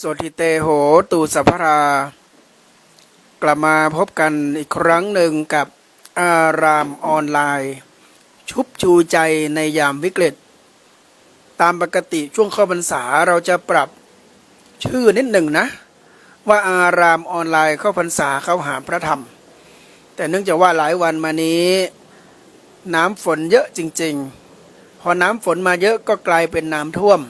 สวทิเตโหตูสัพพรากลับมาพบกันอีกครั้งหนึ่งกับอารามออนไลน์ ชุบชูใจในยามวิกฤต ตามปกติช่วงเข้าพรรษาเราจะปรับชื่อนิดหนึ่งนะ ว่าอารามออนไลน์เข้าพรรษาเข้าหาพระธรรม แต่เนื่องจากว่าหลายวันมานี้ น้ำฝนเยอะจริง ๆ พอน้ำฝนมาเยอะก็กลายเป็นน้ำท่วม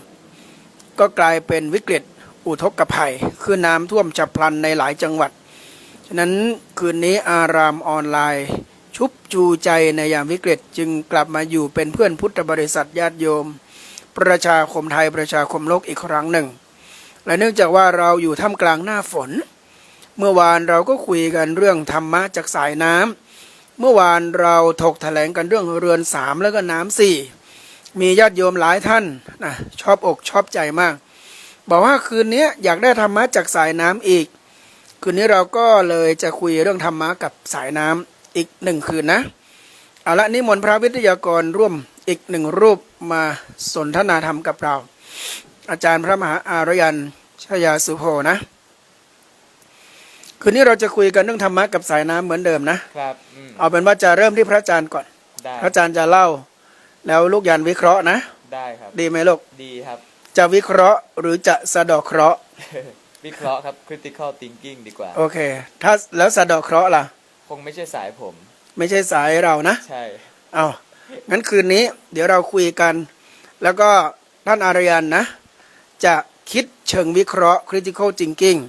ก็กลายเป็นวิกฤต อุทกภัย คือน้ำท่วมฉับพลันในหลายจังหวัด ฉะนั้นคืนนี้อารามออนไลน์ ชุบจูใจในยามวิกฤตจึงกลับมาอยู่เป็นเพื่อนพุทธบริษัทญาติโยม ประชาคมไทยประชาคมโลกอีกครั้งหนึ่ง และเนื่องจากว่าเราอยู่ท่ามกลางหน้าฝน เมื่อวานเราก็คุยกันเรื่องธรรมะจากสายน้ำเมื่อวานเราถกแถลงกันเรื่องเรือนสามแล้วก็น้ำสี่มีญาติโยมหลายท่านนะชอบอกชอบใจมาก บอกว่าคืนนี้อยากได้ธรรมะจากสายน้ำอีก คืนนี้เราก็เลยจะคุยเรื่องธรรมะกับสายน้ำอีกหนึ่งคืนนะเอาละนิมนต์พระวิทยากรร่วมอีกหนึ่งรูปมาสนทนาธรรมกับเรา อาจารย์พระมหาอารยันชยาสุโภนะ คืนนี้เราจะคุยกันเรื่องธรรมะกับสายน้ำเหมือนเดิมนะครับอืมเอาเป็นว่าจะเริ่มที่พระอาจารย์ก่อนได้พระอาจารย์จะเล่า แล้วลูกยันวิเคราะห์นะได้ครับ ดีไหมลูกดีครับ จะวิเคราะห์หรือจะสะเดอกเคราะห์วิเคราะห์ครับ critical thinking ดีกว่า โอเค ถ้าแล้วสะเดอกเคราะห์ล่ะ คงไม่ใช่สายผม ไม่ใช่สายเรานะใช่ เอางั้นคืนนี้ เดี๋ยวเราคุยกัน แล้วก็ท่านอารยันนะ จะคิดเชิงวิเคราะห์ critical thinking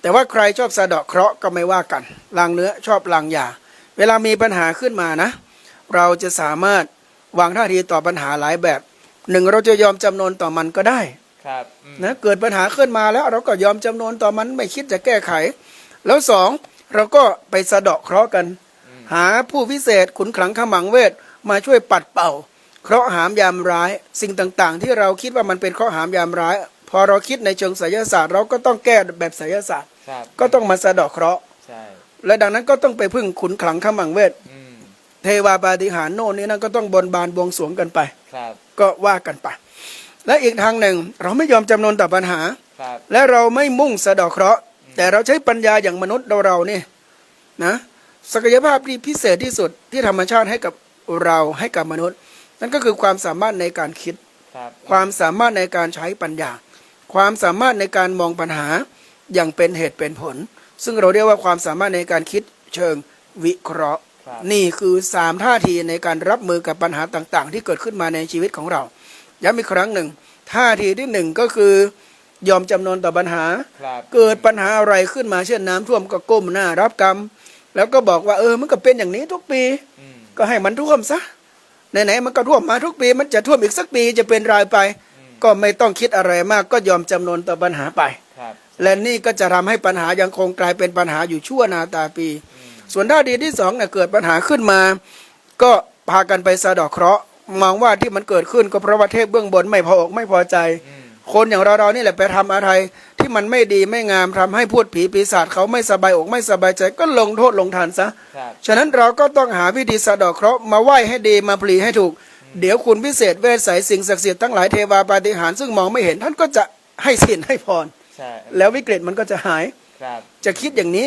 แต่ว่าใครชอบสะเดาะเคราะห์ก็ไม่ว่ากันลางเนื้อชอบลางยาเวลามีปัญหาขึ้นมานะ เราจะสามารถวางท่าทีต่อปัญหาหลายแบบ หนึ่งเราจะยอมจำนนต่อมันก็ได้ครับอืมนะเกิดปัญหาขึ้นมาแล้วเราก็ยอมจำนนต่อมันไม่คิดจะแก้ไข แล้วสองเราก็ไปสะเดาะเคราะห์กัน หาผู้พิเศษขุนขลังขมังเวทมาช่วยปัดเป่า เคราะห์หามยามร้าย สิ่งต่างๆ ที่เราคิดว่ามันเป็นเคราะห์หามยามร้าย พอเราคิดในเชิงไสยศาสตร์ เราก็ต้องแก้แบบไสยศาสตร์ครับก็ต้องมาสะเดาะเคราะห์ใช่และดังนั้นก็ต้องไปพึ่งขุนขลังขมังเวทอืม เทวาปาฏิหาริย์โน่นนี่นั่นก็ต้องบนบานบวงสรวงกันไป ครับ ก็ว่ากันไป และอีกทางหนึ่ง เราไม่ยอมจำนนต่อปัญหา ครับ และเราไม่มุ่งสะเดอกเคราะห์แต่เราใช้ปัญญาอย่างมนุษย์เราเราเนี่ยนะศักยภาพที่พิเศษที่สุดที่ธรรมชาติให้กับเราให้กับมนุษย์ นั่นก็คือความสามารถในการคิด ครับ ความสามารถในการใช้ปัญญา ความสามารถในการมองปัญหาอย่างเป็นเหตุเป็นผล ซึ่งเราเรียกว่าความสามารถในการคิดเชิงวิเคราะห์ครับ นี่คือสามท่าทีในการรับมือกับปัญหาต่างๆ ที่เกิดขึ้นมาในชีวิตของเรา ย้ำอีกครั้งหนึ่ง ท่าทีที่หนึ่งก็คือยอมจำนนต่อปัญหาครับเกิดปัญหาอะไรขึ้นมาเช่นน้ำท่วมก็ก้มหน้ารับกรรม แล้วก็บอกว่าเออมันก็เป็นอย่างนี้ทุกปีอืมก็ให้มันท่วมซะไหนๆมันก็ท่วมมาทุกปี มันจะท่วมอีกสักปีจะเป็นรายไปอืมก็ไม่ต้องคิดอะไรมากก็ยอมจำนนต่อปัญหาไปครับและนี่ก็จะทำให้ปัญหายังคงกลายเป็นปัญหาอยู่ชั่วนาตาปีอืม ส่วนท่าทีที่สองเนี่ยเกิดปัญหาขึ้นมา ก็พากันไปสะเดอกเคราะห์มองว่าที่มันเกิดขึ้นก็เพราะว่าเทพเบื้องบนไม่พออกไม่พอใจอืมคนอย่างเราเราๆนี่แหละไปทำอะไร ที่มันไม่ดีไม่งามทำให้พูดผีปีศาจเขาไม่สบายอกไม่สบายใจก็ลงโทษลงทันซะครับฉะนั้นเราก็ต้องหาวิธีสะเดอกเคราะห์มาไหว้ให้ดีมาพลีให้ถูก เดี๋ยวคุณพิเศษเวสใสสิ่งศักดิ์สิทธิ์ทั้งหลายเทวาปาฏิหาริย์ซึ่งมองไม่เห็นท่านก็จะให้สินให้พรใช่แล้ววิกฤตมันก็จะหายครับจะคิดอย่างนี้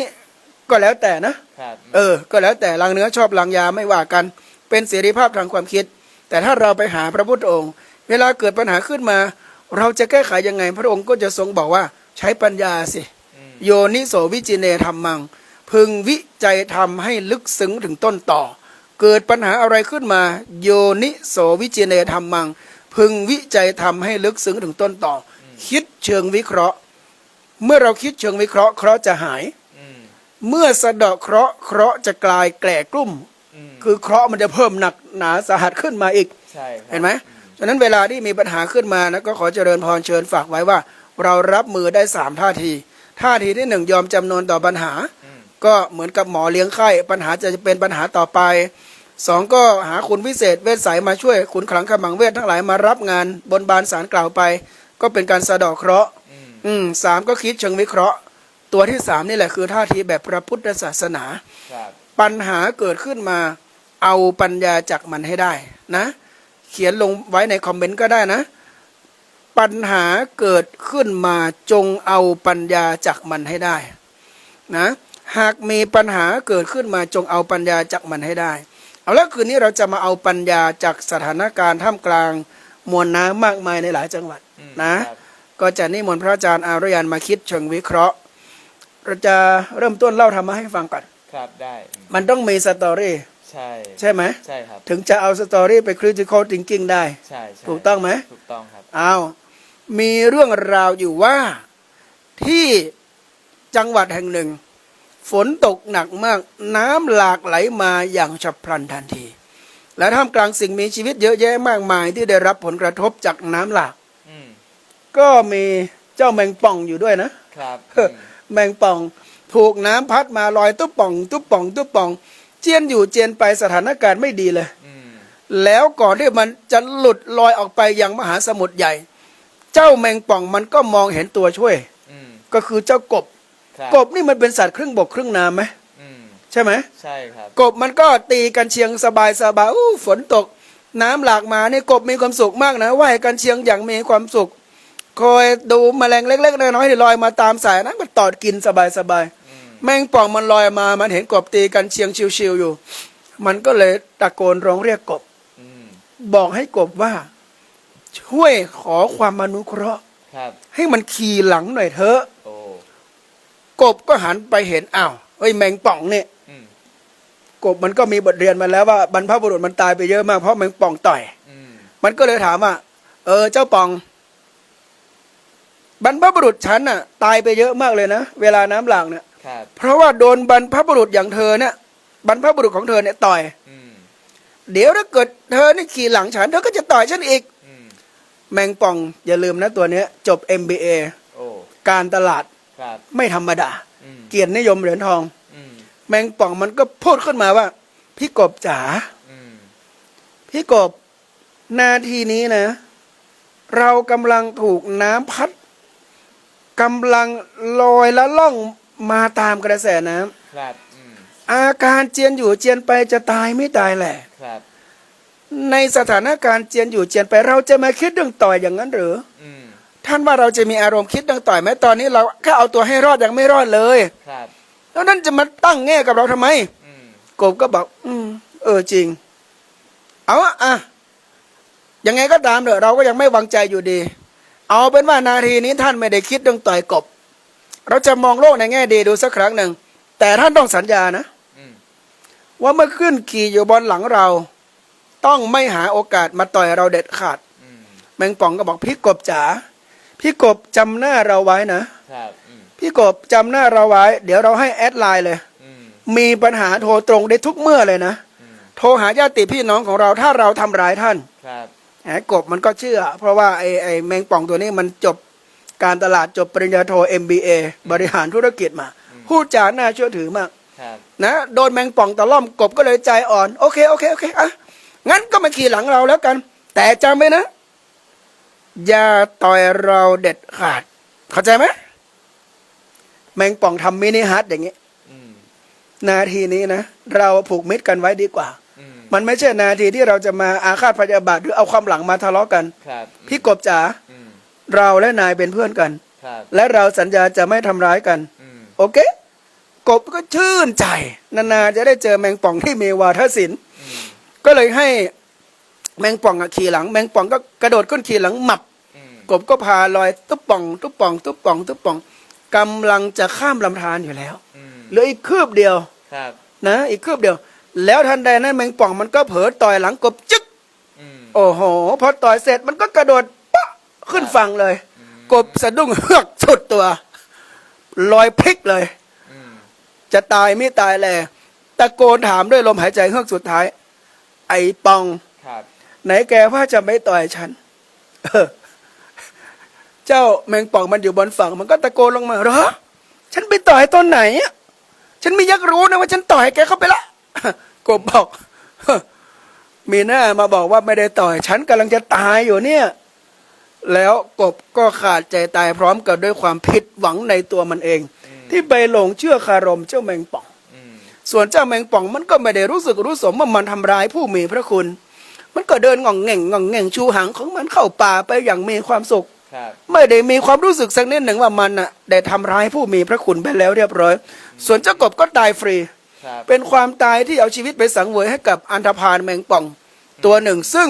ก็แล้วแต่นะ ครับ เออ ก็แล้วแต่ลางเนื้อชอบลางยาไม่ว่ากัน เป็นเสรีภาพทางความคิด แต่ถ้าเราไปหาพระพุทธองค์ เวลาเกิดปัญหาขึ้นมา เราจะแก้ไขยังไง พระองค์ก็จะทรงบอกว่าใช้ปัญญาสิอืมโยนิโสวิจิเนธรรมัง พึงวิจัยทำให้ลึกซึ้งถึงต้นต่อ เกิดปัญหาอะไรขึ้นมา โยนิโสวิจิเนธรรมัง พึงวิจัยทำให้ลึกซึ้งถึงต้นต่ออคิดเชิงวิเคราะห์ เมื่อเราคิดเชิงวิเคราะห์เคราะห์จะหายอืม เมื่อสะเดาะเคราะห์เคราะห์จะกลายแกล่กลุ่มอืมคือเคราะห์มันจะเพิ่มหนักหนาสาหัสขึ้นมาอีก ใช่ครับเห็นไหมฉะนั้นเวลาที่มีปัญหาขึ้นมานะก็ขอเจริญพรเชิญฝากไว้ว่า เรารับมือได้สามท่าทีท่าทีที่หนึ่งยอมจำนนต่อปัญหาอืมก็เหมือนกับหมอเลี้ยงไข้ปัญหาจะเป็นปัญหาต่อไปสองก็หาคุณพิเศษเวชสายมาช่วยขุนขลังขมังเวททั้งหลายมารับงานบนบานสารกล่าวไป ก็เป็นการสะเดอกเคราะห์อืมอืมสามก็คิดเชิงวิเคราะห์ ตัวที่สามนี่แหละคือท่าทีแบบพระพุทธศาสนาครับปัญหาเกิดขึ้นมาเอาปัญญาจากมันให้ได้นะ เขียนลงไว้ในคอมเมนต์ก็ได้นะ ปัญหาเกิดขึ้นมาจงเอาปัญญาจากมันให้ได้นะหากมีปัญหาเกิดขึ้นมาจงเอาปัญญาจากมันให้ได้ เอาละคืนนี้เราจะมาเอาปัญญาจากสถานการณ์ท่ามกลางมวลน้ำมากมายในหลายจังหวัดอืมนะครับก็จะนิมนต์พระอาจารย์อารยันมาคิดเชิงวิเคราะห์ เราจะเริ่มต้นเล่าธรรมะให้ฟังก่อน ครับได้อืมมันต้องมีสตอรี่ ใช่ ใช่ไหมใช่ครับ ถึงจะเอาสตอรี่ไป critical thinking ได้ใช่ใช่ถูกต้องไหมถูกต้องครับเอามีเรื่องราวอยู่ว่าที่จังหวัดแห่งหนึ่ง ฝนตกหนักมาก น้ำหลากไหลมาอย่างฉับพลันทันที และท่ามกลางสิ่งมีชีวิตเยอะแยะมากมายที่ได้รับผลกระทบจากน้ำหลากอืมก็มีเจ้าแมงป่องอยู่ด้วยนะครับเฮ้ออืม แมงป่อง ถูกน้ำพัดมาลอยตุ๊บป่อง ตุ๊บป่อง ตุ๊บป่อง เจียนอยู่เจียนไปสถานการณ์ไม่ดีเลยอืมแล้วก่อนที่มันจะหลุดลอยออกไปยังมหาสมุทรใหญ่ เจ้าแมงป่องมันก็มองเห็นตัวช่วยอืมก็คือเจ้ากบครับกบนี่มันเป็นสัตว์ครึ่งบกครึ่งน้ำไหมอืมใช่ไหมใช่ครับกบมันก็ตีกันเชียงสบายสบายอู้ฝนตก น้ำหลากมานี่กบมีความสุขมากนะว่ายกันเชียงอย่างมีความสุข คอยดูแมลงเล็กๆน้อยๆที่ลอยมาตามสายนั้นมันตอดกินสบายสบายๆอืมแมงป่องมันลอยมา มันเห็นกบตีกันเชียงชิวๆอยู่ มันก็เลยตะโกนร้องเรียกกบอืมบอกให้กบว่า ช่วยขอความมนุเคราะห์ครับให้มันขี่หลังหน่อยเถอะโอ้กบก็หันไปเห็นอ้าวเฮ้ยแมงป่องเนี่ยอืมกบมันก็มีบทเรียนมาแล้วว่าบรรพบุรุษมันตายไปเยอะมากเพราะแมงป่องต่อยอืมมันก็เลยถามว่า เออ เจ้าป่อง บรรพบุรุษฉันน่ะ ตายไปเยอะมากเลยนะ เวลาน้ำหลากเนี่ยครับ เพราะว่าโดนบรรพบุรุษอย่างเธอเนี่ยบรรพบุรุษของเธอเนี่ยต่อย อืม เดี๋ยวถ้าเกิดเธอนี่ขี่หลังฉันเธอก็จะต่อยฉันอีก อืม แมงป่องอย่าลืมนะตัวเนี้ย จบ MBA โอ้ การตลาดครับ ไม่ธรรมดา อืม เกียรตินิยมเหรียญทอง อืม แมงป่องมันก็พูดขึ้นมาว่า พี่กบจ๋าอืม พี่กบนาทีนี้นะ เรากำลังถูกน้ำพัด กำลังลอยและล่องมาตามกระแสน้ำครับอืมอาการเจียนอยู่เจียนไปจะตายไม่ตายแหละ ครับในสถานการณ์เจียนอยู่เจียนไปเราจะมาคิดเรื่องต่อยอย่างนั้นหรือ อืมท่านว่าเราจะมีอารมณ์คิดเรื่องต่อยไหมตอนนี้เราแค่เอาตัวให้รอดยังไม่รอดเลย ครับแล้วนั่นจะมาตั้งแง่กับเราทำไม อืมกบก็บอก อืม เออจริง เอาอะอะยังไงก็ตามเถอะเราก็ยังไม่วางใจอยู่ดี เอาเป็นว่านาทีนี้ท่านไม่ได้คิดเรื่องต่อยกบ เราจะมองโลกในแง่ดีดูสักครั้งหนึ่ง แต่ท่านต้องสัญญานะอืมว่าเมื่อขึ้นขี่อยู่บนหลังเรา ต้องไม่หาโอกาสมาต่อยเราเด็ดขาดอืมแมงป่องก็บอกพี่กบจ๋าพี่กบจำหน้าเราไว้นะครับอืมพี่กบจำหน้าเราไว้ เดี๋ยวเราให้แอดไลน์เลยอืมมีปัญหาโทรตรงได้ทุกเมื่อเลยนะอืมโทรหาญาติพี่น้องของเราถ้าเราทำร้ายท่าน ครับแหม กบมันก็เชื่อ เพราะว่าไอ้ไอ้แมงป่องตัวนี้มันจบการตลาดจบปริญญาโท MBA บริหารธุรกิจมาพูดจาน่าเชื่อถือมากครับนะโดนแมงป่องตะล่อมกบก็เลยใจอ่อน โอเคโอเคโอเคอะงั้นก็มาขี่หลังเราแล้วกัน แต่จำไว้นะ อย่าต่อยเราเด็ดขาด เข้าใจไหมแมงป่องทำมินิฮัทอย่างนี้อืมนาทีนี้นะ เราผูกมิตรกันไว้ดีกว่าอื มมันไม่ใช่นาทีที่เราจะมาอาฆาตพยาบาทหรือเอาความหลังมาทะเลาะกัน ครับพี่กบจ๋าอืมเราและนายเป็นเพื่อนกัน ครับและเราสัญญาจะไม่ทำร้ายกัน อืมโอเค กบก็ชื่นใจ นานาจะได้เจอแมงป่องที่มีวาทศิลป์อืมก็เลยให้แมงป่องอะขี่หลัง แมงป่องก็กระโดดขึ้นขี่หลังหมับ อืมกบก็พาลอยตุ๊บป่อง ตุ๊บป่อง ตุ๊บป่องตุ๊บป่องกำลังจะข้ามลำธารอยู่แล้วอืมเหลืออีกคืบเดียวครับนะ อีกคืบเดียว แล้วทันใดนั้นแมงป่องมันก็เผลอต่อยหลังกบจึ๊กอืมโอ้โหพอต่อยเสร็จมันก็กระโดดปะขึ้นฝั่งเลยอืมกบสะดุ้งเฮือกสุดตัวลอยพลิกเลยอืมจะตายไม่ตายแลตะโกนถามด้วยลมหายใจเฮือกสุดท้าย ไอ้ปองครับไหนแกว่าจะไม่ต่อยฉันเออเจ้าแมงป่องมันอยู่บนฝั่ง มันก็ตะโกนลงมาเหรอฉันไปต่อยตอนไหนอะฉันไม่อยักรู้นะว่าฉันต่อยแกเข้าไปละ กบบอกมีหน้ามาบอกว่าไม่ได้ต่อย ฉันกำลังจะตายอยู่เนี่ย แล้วกบก็ขาดใจตายพร้อมกับด้วยความผิดหวังในตัวมันเองอืมที่ไปหลงเชื่อคารมเจ้าแมงป่องอืมส่วนเจ้าแมงป่องมันก็ไม่ได้รู้สึกรู้สมว่ามันทำร้ายผู้มีพระคุณ มันก็เดินง่องแง่งง่องแง่งชูหางของมันเข้าป่าไปอย่างมีความสุขครับไม่ได้มีความรู้สึกสักนิดหนึ่งว่ามันน่ะได้ทำร้ายผู้มีพระคุณไปแล้วเรียบร้อย ส่วนเจ้ากบก็ตายฟรีครับ เป็นความตายที่เอาชีวิตไปสังเวยให้กับอันธพาลแมงป่องตัวหนึ่ง ซึ่ง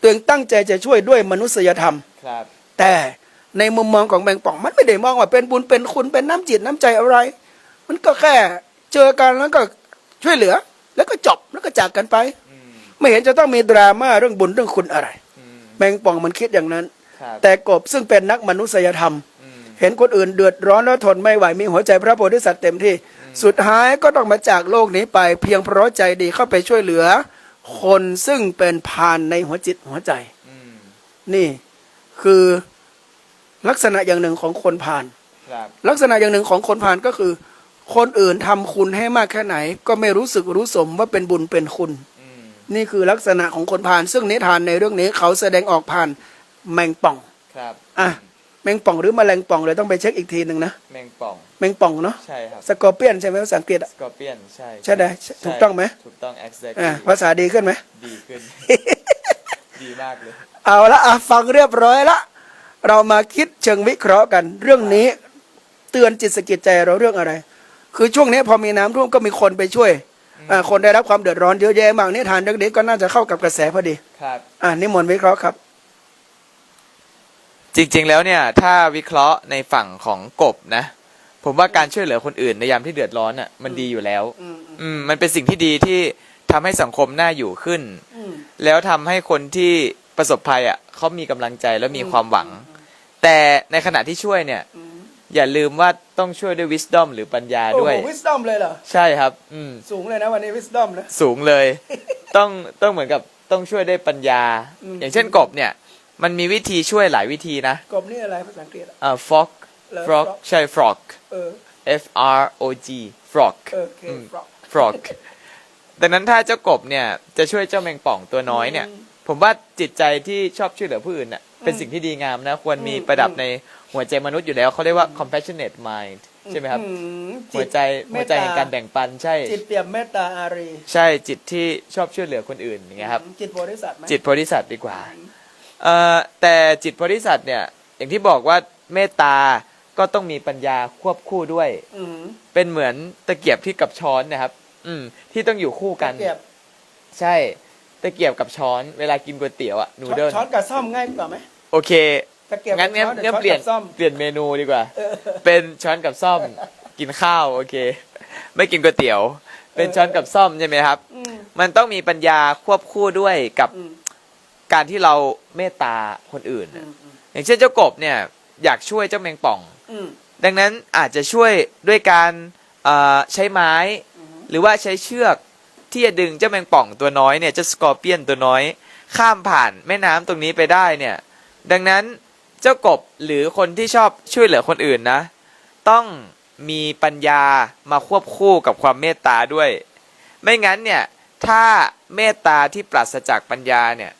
ตัวเองตั้งใจจะช่วยด้วยมนุษยธรรมครับ แต่ในมุมมองของแมงป่อง มันไม่ได้มองว่าเป็นบุญเป็นคุณเป็นน้ำจิตน้ำใจอะไร มันก็แค่เจอกันแล้วก็ช่วยเหลือ แล้วก็จบแล้วก็จากกันไปอืมไม่เห็นจะต้องมีดราม่าเรื่องบุญเรื่องคุณอะไรอืมแมงป่องมันคิดอย่างนั้นครับแต่กบซึ่งเป็นนักมนุษยธรรมอืมเห็นคนอื่นเดือดร้อนแล้วทนไม่ไหวมีหัวใจพระโพธิสัตว์เต็มที่ สุดท้ายก็ต้องมาจากโลกนี้ไป เพียงเพราะใจดีเข้าไปช่วยเหลือ คนซึ่งเป็นพานในหัวจิตหัวใจอืมนี่คือลักษณะอย่างหนึ่งของคนพานครับลักษณะอย่างหนึ่งของคนพานก็คือ คนอื่นทำคุณให้มากแค่ไหน ก็ไม่รู้สึกรู้สมว่าเป็นบุญเป็นคุณอืมนี่คือลักษณะของคนพาน ซึ่งนิทานในเรื่องนี้เขาแสดงออกผ่านแมงป่อง ครับ อะ แมงป่องหรือแมลงป่องเลยต้องไปเช็คอีกทีหนึ่งนะ แมงป่อง แมงป่องเนาะใช่ครับสกอร์เปียนใช่ไหมภาษาอังกฤษอะสกอร์เปียนใช่ใช่ไหมถูกต้องไหมถูกต้อง exactly อะภาษาดีขึ้นไหมดีขึ้น ดีมากเลย เอาละอะฟังเรียบร้อยละ เรามาคิดเชิงวิเคราะห์กัน เรื่องนี้เตือนจิตสะกิดใจเราเรื่องอะไร คือช่วงนี้พอมีน้ำท่วมก็มีคนไปช่วยอะคนได้รับความเดือดร้อนเยอะแยะมากนิทานเรื่องนี้ก็น่าจะเข้ากับกระแสพอดีครับอ่านิมนต์วิเคราะห์ครับจริงๆ แล้วเนี่ยถ้าวิเคราะห์ในฝั่งของกบนะ ผมว่าการช่วยเหลือคนอื่นในยามที่เดือดร้อนอะ มันดีอยู่แล้วอืมอืม มันเป็นสิ่งที่ดีที่ทำให้สังคมน่าอยู่ขึ้น อืม แล้วทำให้คนที่ประสบภัยอะเขามีกำลังใจและมีอืมความหวัง แต่ในขณะที่ช่วยเนี่ย อืม อย่าลืมว่าต้องช่วยด้วย wisdom หรือปัญญาโอ้ด้วยโหวิสตอมเลยเหรอ ใช่ครับ อืม สูงเลยนะวันนี้วิสตอมนะ สูงเลย ต้องต้องเหมือนกับต้องช่วยด้วยปัญญา อืม อย่างเช่นกบเนี่ย มันมีวิธีช่วยหลายวิธีนะกบนี่อะไรภาษาอังกฤษอะอ่า frog เหรอ frog frog ใช่ frog เออ F R O G frog เออโอเคอืม frog frog ดังนั้นถ้าเจ้ากบเนี่ยจะช่วยเจ้าแมงป่องตัวน้อยเนี่ย อืมผมว่าจิตใจที่ชอบช่วยเหลือผู้อื่นน่ะเป็นสิ่งที่ดีงามนะ ควรมีอืม ประดับอืมในหัวใจมนุษย์อยู่แล้วเขาเรียกว่า compassionate mind ใช่ไหมครับ อืมหัวใจเมหัวตใจตแห่งการแบ่งปันใช่ จิตเปี่ยมเมตตาอารีใช่จิตที่ชอบช่วยเหลือคนอื่นอย่างเงี้ยครับ จิตโพธิสัตว์ไหม จิตโพธิสัตว์ดีกว่า เอ่อแต่จิตโพธิสัตว์เนี่ย อย่างที่บอกว่าเมตตา ก็ต้องมีปัญญาควบคู่ด้วย อืมเป็นเหมือนตะเกียบที่กับช้อนนะครับ อืม ที่ต้องอยู่คู่กันตะเกียบใช่ตะเกียบกับช้อนเวลากินก๋วยเตี๋ยวอะนูเดิลช้อนกับซ่อมง่ายกว่าไหมโอเค ตะเกียบงั้นงั้นกับช้องั้นช้อเปลี่ยนกับซ่อม เปลี่ยนเมนูดีกว่า เออ เป็นช้อนกับซ่อม กินข้าวโอเค ไม่กินก๋วยเตี๋ยว เป็นเออช้อนกับซ่อมใช่ไหมครับ อืมมันต้องมีปัญญาควบคู่ด้วยกับอืมการที่เราเมตตาคนอื่นอืน่ะมอืมอย่างเช่นเจ้ากบเนี่ย อยากช่วยเจ้าแมงป่องอืม ดังนั้นอาจจะช่วยด้วยการเอ่อใช้ไม้อืมหรือว่าใช้เชือกที่จะดึงเจ้าแมงป่องตัวน้อยเนี่ยเจ้าสกอร์เปียนตัวน้อย ข้ามผ่านแม่น้ำตรงนี้ไปได้เนี่ย ดังนั้นเจ้ากบหรือคนที่ชอบช่วยเหลือคนอื่นนะ ต้องมีปัญญามาควบคู่กับความเมตตาด้วย ไม่งั้นเนี่ยถ้าเมตตาที่ปราศจากปัญญาเนี่ย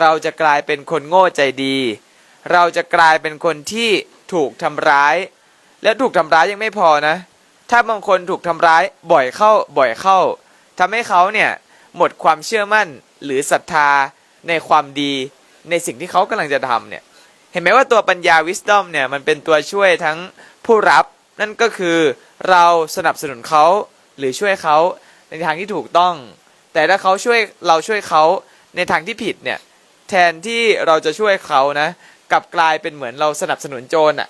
เราจะกลายเป็นคนโง่ใจดี เราจะกลายเป็นคนที่ ถูกทำร้าย และถูกทำร้ายยังไม่พอนะ ถ้าบางคนถูกทำร้ายบ่อยเข้าบ่อยเข้าทำให้เขาเนี่ยหมดความเชื่อมั่นหรือศรัทธาในความดีในสิ่งที่เขากำลังจะทำเนี่ยเห็นไหมว่าตัวปัญญา wisdom เนี่ยมันเป็นตัวช่วยทั้งผู้รับนั่นก็คือเราสนับสนุนเขาหรือช่วยเขาในทางที่ถูกต้อง แต่ถ้าเขาช่วยเราช่วยเขาในทางที่ผิดเนี่ยแทนที่เราจะช่วยเขานะ กลับกลายเป็นเหมือนเราสนับสนุนโจรอะ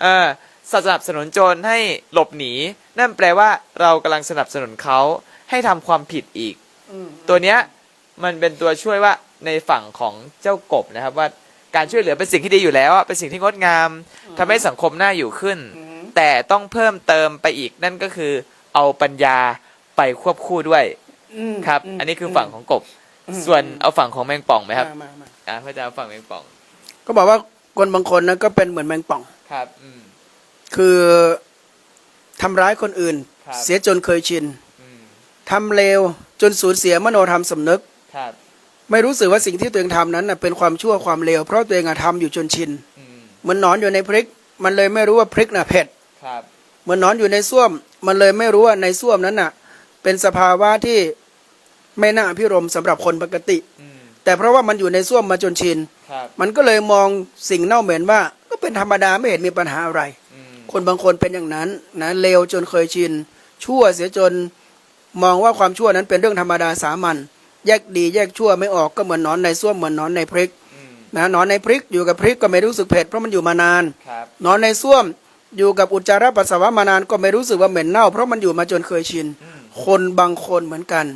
เออสนับสนุนโจรให้หลบหนี นั่นแปลว่าเรากำลังสนับสนุนเขาให้ทำความผิดอีกอืมตัวเนี้ยมันเป็นตัวช่วยว่าในฝั่งของเจ้ากบนะครับว่าการช่วยเหลือเป็นสิ่งที่ดีอยู่แล้วอะเป็นสิ่งที่งดงามทำให้สังคมน่าอยู่ขึ้นอืมแต่ต้องเพิ่มเติมไปอีกนั่นก็คือ เอาปัญญาไปควบคู่ด้วยอืมครับมอันนี้คือฝั่งของกบอืมส่วนเอาฝั่งของแมงป่องไหมครับมามามาอ่าพระอาจารย์ฝั่งแมงป่อง ก็บอกว่าคนบางคนนะก็เป็นเหมือนแมงป่อง ครับอืม คือทำร้ายคนอื่น ครับ เสียจนเคยชินอืมทำเลวจนสูญเสียมโนธรรมสำนึก ครับไม่รู้สึกว่าสิ่งที่ตัวเองทำนั้นนะเป็นความชั่วความเลวเพราะตัวเองอะทำอยู่จนชินอืมเหมือนหนอนอยู่ในพริก มันเลยไม่รู้ว่าพริกน่ะเผ็ด ครับเหมือนหนอนอยู่ในส้วม มันเลยไม่รู้ว่าในส้วมนั้นน่ะ เป็นสภาวะที่ไม่น่าพิรมย์สำหรับคนปกติ อืมแต่เพราะว่ามันอยู่ในส้วมมาจนชินครับ มันก็เลยมองสิ่งเน่าเหม็นว่าเอเป็นธรรมดาไม่เห็นมีปัญหาอะไรอืมคนบางคนเป็นอย่างนั้นนะเลวจนเคยชิน ชั่วเสียจนมองว่าความชั่วนั้นเป็นเรื่องธรรมดาสามัญแยกดีแยกชั่วไม่ออกก็เหมือนหนอนในส้วมเหมือนหนอนในพริกอืมนะหนอนในพริกอยู่กับพริกก็ไม่รู้สึกเผ็ดเพราะมันอยู่มานานครับหนอนในส้วมอยู่กับอุจจาระปัสสาวะมานานก็ไม่รู้สึกว่าเหม็นเน่า เพราะมันอยู่มาจนเคยชินอืมคนบางคนเหมือนกัน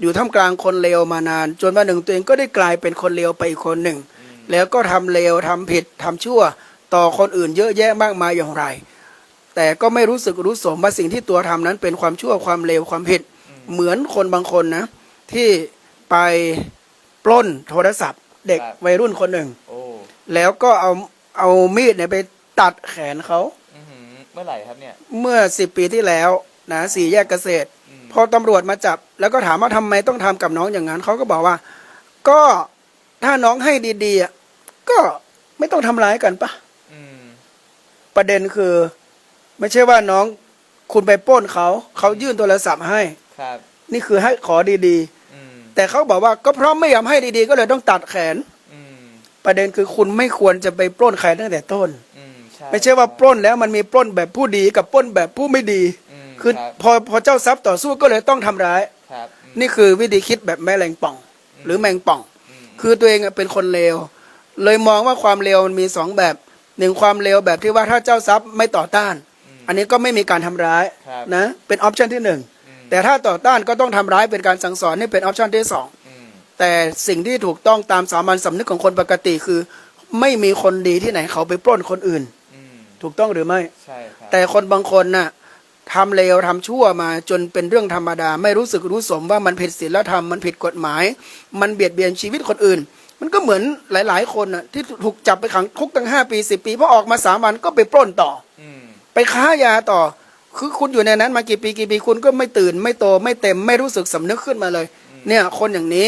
อยู่ท่ามกลางคนเลวมานาน จนวันหนึ่งตัวเองก็ได้กลายเป็นคนเลวไปอีกคนหนึ่ง แล้วก็ทำเลวทำผิดทำชั่ว ต่อคนอื่นเยอะแยะมากมายอย่างไร แต่ก็ไม่รู้สึกรู้สมว่าสิ่งที่ตัวทำนั้นเป็นความชั่วความเลวความผิด เหมือนคนบางคนนะ ที่ไปปล้นโทรศัพท์ เด็กครับวัยรุ่นคนหนึ่งโอ้แล้วก็เอาเอามีดเนี่ยไปตัดแขนเขาอื้อหือเมื่อไหร่ครับเนี่ย เมื่อสิบปีที่แล้วนะสี่แยกเกษตรอืมพอตำรวจมาจับ แล้วก็ถามว่าทำไมต้องทำกับน้องอย่างนั้นเขาก็บอกว่า ก็ถ้าน้องให้ดีๆอะ ก็ไม่ต้องทำร้ายกันปะอืมประเด็นคือ ไม่ใช่ว่าน้องคุณไปปล้นเขาเขายื่นโทรศัพท์ให้ครับ นี่คือให้ขอดีอืมๆแต่เขาบอกว่าก็เพราะไม่ยอมให้ดีๆ ก็เลยต้องตัดแขนอืมประเด็นคือคุณไม่ควรจะไปปล้นใครตั้งแต่ต้นอืมใช่ไม่ใช่ว่าปล้นแล้วมันมีปล้นแบบผู้ดีกับปล้นแบบผู้ไม่ดีมคือรับพอพอเจ้าทรัพย์ต่อสู้ก็เลยต้องทำร้ายครับอืมนี่คือวิธีคิดแบบแม่แรงป่อง หรือแมงป่องมคือตัวเองอะเป็นคนเลว เลยมองว่าความเลวมันมีสองแบบหนึ่งความเลวแบบที่ว่าถ้าเจ้าทรัพย์ไม่ต่อต้าน อันนี้ก็ไม่มีการทำร้ายครับนะเป็นออปชันที่หนึ่งอืมแต่ถ้าต่อต้านก็ต้องทำร้ายเป็นการสั่งสอนนี่เป็นออปชันที่สองอืมแต่สิ่งที่ถูกต้องตามสามัญสำนึกของคนปกติคือ ไม่มีคนดีที่ไหนเขาไปปล้นคนอื่นอืมถูกต้องหรือไม่ใช่ครับแต่คนบางคนน่ะทำเลวทำชั่วมาจนเป็นเรื่องธรรมดา ไม่รู้สึกรู้สมว่ามันผิดศีลธรรมมันผิดกฎหมาย มันเบียดเบียนชีวิตคนอื่น มันก็เหมือนหลาย ๆ คนน่ะที่ถูกจับไปขังคุกตั้งห้าปีสิบปีพอออกมาสามวันก็ไปปล้นต่ออืมไปค้ายาต่อ คือคุณอยู่ในนั้นมากี่ปีกี่ปีคุณก็ไม่ตื่น ไม่โตไม่เต็ม ไม่รู้สึกสำนึกขึ้นมาเลย เนี่ย คนอย่างนี้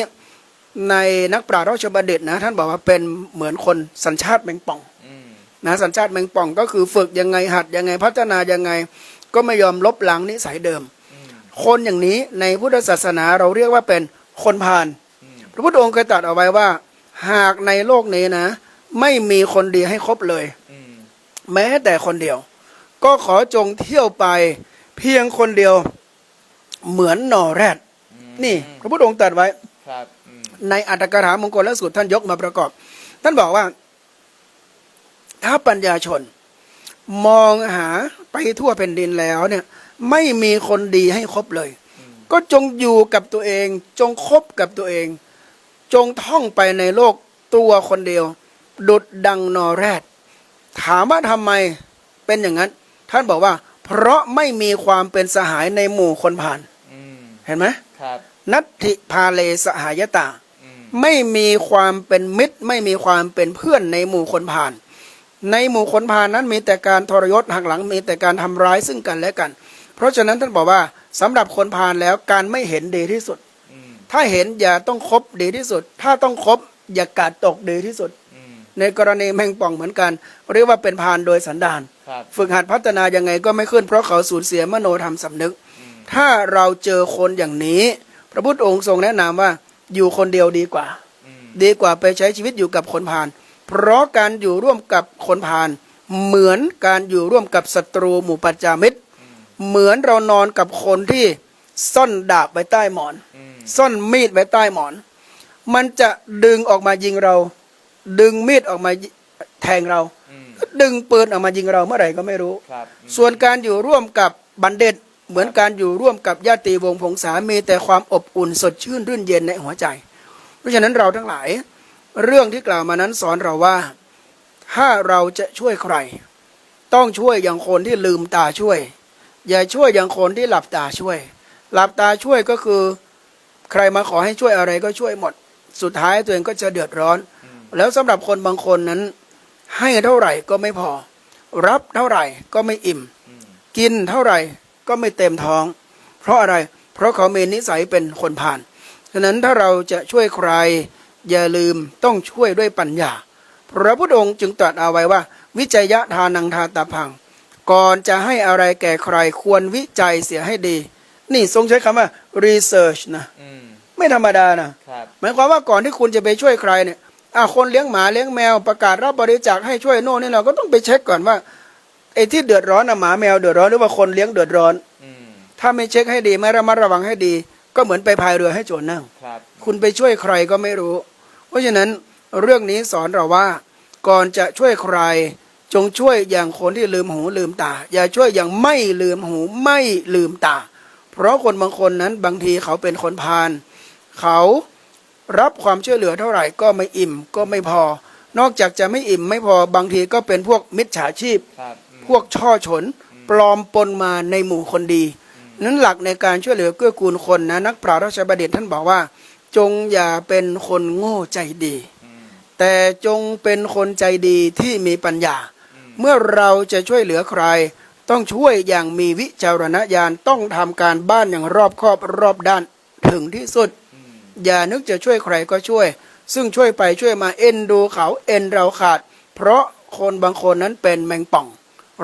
ในนักปราชญ์ราชบัณฑิตนะ ท่านบอกว่าเป็นเหมือนคนสัญชาติแมงป่องอืมนะสัญชาติแมงป่องก็คือฝึกยังไงหัดยังไงพัฒนายังไง ก็ไม่ยอมลบล้างนิสัยเดิมอืมคนอย่างนี้ในพุทธศาสนาเราเรียกว่าเป็นคนพาลอืมพระพุทธองค์เคยตรัสเอาไว้ว่า หากในโลกนี้นะ ไม่มีคนดีให้ครบเลยอืมแม้แต่คนเดียว ก็ขอจงเที่ยวไปเพียงคนเดียว เหมือนหนอแรดอืมนี่ พระพุทธองค์ตรัสไว้ครับอืมในอัตถกถามงคลและสูตรท่านยกมาประกอบ ท่านบอกว่า ถ้าปัญญาชน มองหาไปทั่วแผ่นดินแล้วเนี่ย ไม่มีคนดีให้ครบเลยอืมก็จงอยู่กับตัวเอง จงคบกับตัวเอง จงท่องไปในโลกตัวคนเดียว ดุดดังนอแรด ถามว่าทำไมเป็นอย่างนั้น ท่านบอกว่า เพราะไม่มีความเป็นสหายในหมู่คนผ่านอืมเห็นไหมครับนัตถิพาเลสหายตาอืมไม่มีความเป็นมิตร ไม่มีความเป็นเพื่อนในหมู่คนผ่าน ในหมู่คนผ่านนั้นมีแต่การทรยศหักหลังมีแต่การทำร้ายซึ่งกันและกัน เพราะฉะนั้นท่านบอกว่าสำหรับคนผ่านแล้วการไม่เห็นดีที่สุดอืม ถ้าเห็นอย่าต้องคบดีที่สุด ถ้าต้องคบอย่ากาดตกดีที่สุดอืมในกรณีแมงป่องเหมือนกัน เรียกว่าเป็นพานโดยสันดานครับฝึกหัดพัฒนายังไงก็ไม่ขึ้นเพราะเขาสูญเสียมโนธรรมสำนึกอืมถ้าเราเจอคนอย่างนี้ พระพุทธองค์ทรงแนะนำว่าอยู่คนเดียวดีกว่าอืมดีกว่าไปใช้ชีวิตอยู่กับคนพาลเพราะการอยู่ร่วมกับคนพาลเหมือนการอยู่ร่วมกับศัตรูหมู่ปัจจามิตร เหมือนเรานอนกับคนที่ซ่อนดาบไว้ใต้หมอนอืม ซ่อนมีดไว้ใต้หมอน มันจะดึงออกมายิงเรา ดึงมีดออกมาแทงเราอืมดึงปืนออกมายิงเราเมื่อไหร่ก็ไม่รู้ครับอืมส่วนการอยู่ร่วมกับบัณฑิตเหมือนการอยู่ร่วมกับญาติวงศ์ผงสามีแต่ความอบอุ่นสดชื่นรื่นเย็นในหัวใจ เพราะฉะนั้นเราทั้งหลาย เรื่องที่กล่าวมานั้นสอนเราว่า ถ้าเราจะช่วยใคร ต้องช่วยอย่างคนที่ลืมตาช่วย อย่าช่วยอย่างคนที่หลับตาช่วย หลับตาช่วยก็คือ ใครมาขอให้ช่วยอะไรก็ช่วยหมด สุดท้ายตัวเองก็จะเดือดร้อนอืมแล้วสำหรับคนบางคนนั้น ให้เท่าไหร่ก็ไม่พอ รับเท่าไหร่ก็ไม่อิ่มอืมกินเท่าไหร่ก็ไม่เต็มท้อง เพราะอะไร เพราะเขามีนิสัยเป็นคนผ่านฉะนั้นถ้าเราจะช่วยใคร อย่าลืมต้องช่วยด้วยปัญญา พระพุทธองค์จึงตรัสเอาไว้ว่า วิจัยทานังทาตาพัง ก่อนจะให้อะไรแก่ใครควรวิจัยเสียให้ดี นี่ทรงใช้คำว่า research นะอืมไม่ธรรมดานะครับ หมายความว่าก่อนที่คุณจะไปช่วยใครเนี่ยอะคนเลี้ยงหมาเลี้ยงแมวประกาศรับบริจาคให้ช่วยโน่นนี่เราก็ต้องไปเช็คก่อนว่าไอ้ที่เดือดร้อนอะหมาแมวเดือดร้อนหรือว่าคนเลี้ยงเดือดร้อน อืมถ้าไม่เช็คให้ดีไม่ระมัดระวังให้ดี ก็เหมือนไปพายเรือให้โจรนั่ง ครับคุณไปช่วยใครก็ไม่รู้ เพราะฉะนั้นเรื่องนี้สอนเราว่า ก่อนจะช่วยใคร จงช่วยอย่างคนที่ลืมหูลืมตา อย่าช่วยอย่างไม่ลืมหูไม่ลืมตา เพราะคนบางคนนั้นบางทีเขาเป็นคนพาลเขารับความช่วยเหลือเท่าไหร่ก็ไม่อิ่มก็ไม่พอ นอกจากจะไม่อิ่มไม่พอบางทีก็เป็นพวกมิจฉาชีพ ครับอืม พวกช่อฉน ปลอมปนมาในหมู่คนดี นั้นหลักในการช่วยเหลือเกื้อกูลคนนะนักปราชญ์ราชบัณฑิตท่านบอกว่า จงอย่าเป็นคนโง่ใจดี อืม แต่จงเป็นคนใจดีที่มีปัญญา อืม เมื่อเราจะช่วยเหลือใคร ต้องช่วยอย่างมีวิจารณญาณต้องทำการบ้านอย่างรอบคอบรอบด้านถึงที่สุดอืมอย่านึกจะช่วยใครก็ช่วย ซึ่งช่วยไปช่วยมาเอ็นดูเขาเอ็นเราขาด เพราะคนบางคนนั้นเป็นแมงป่อง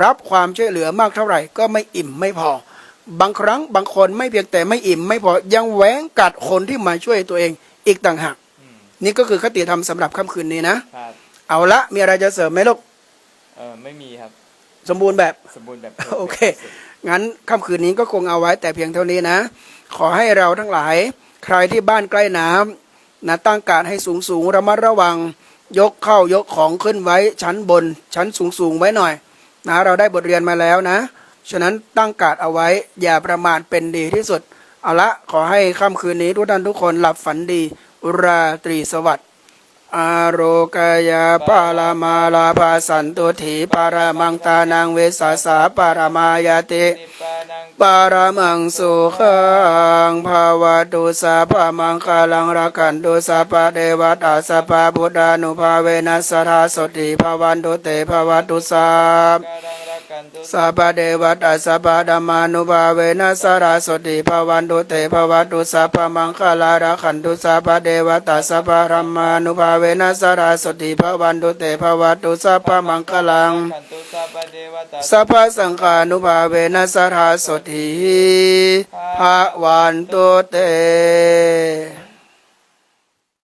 รับความช่วยเหลือมากเท่าไหร่ก็ไม่อิ่มไม่พอ บางครั้งบางคนไม่เพียงแต่ไม่อิ่ม ไม่พอยังแหวงกัดคนที่มาช่วยตัวเองอีกต่างหากอืมนี่ก็คือคติธรรมสำหรับค่ำคืนนี้นะครับเอาละมีอะไรจะเสริมไหมลูกเออไม่มีครับ สมบูรณ์แบบ สมบูรณ์แบบโอเค งั้นค่ำคืนนี้ก็คงเอาไว้แต่เพียงเท่านี้นะ ขอให้เราทั้งหลาย ใครที่บ้านใกล้น้ำนะตั้งการให้สูงสูงระมัดระวัง ยกเข้ายกของขึ้นไว้ชั้นบน ชั้นสูงสูงไว้หน่อย นะเราได้บทเรียนมาแล้วนะ ฉะนั้นตั้งการเอาไว้อย่าประมาทเป็นดีที่สุด เอาละขอให้ค่ำคืนนี้ทุกท่านทุกคนหลับฝันดี ราตรีสวัสดิ์ อาโรกยาปาลามาลาภาสันตุถีปารมังตานังเวสาสาปารมายติปารมังสุขังภาวะตุสาภามังคาลังรักันตุสัพพะเดวตาสัพพะบุตานุภาเวนัสสทาสติภาวันตุเตภาวะตุสา การังรักกันตุสัพพะเดวตาสัพพะธรรมานุภาเวนัสสทาสติภาวันตุเตภาวะตุสัพพะมังคาลารักขันตุสัพพะเดวตาสัพพะธรรมานุภาเวนัสสทาสติภาวันตุเตภาวะตุสัพพะมังคลังขันตุสัพพะเดวตาสัพพสังฆานุภาเวนัสสทาสติภาวันตุเต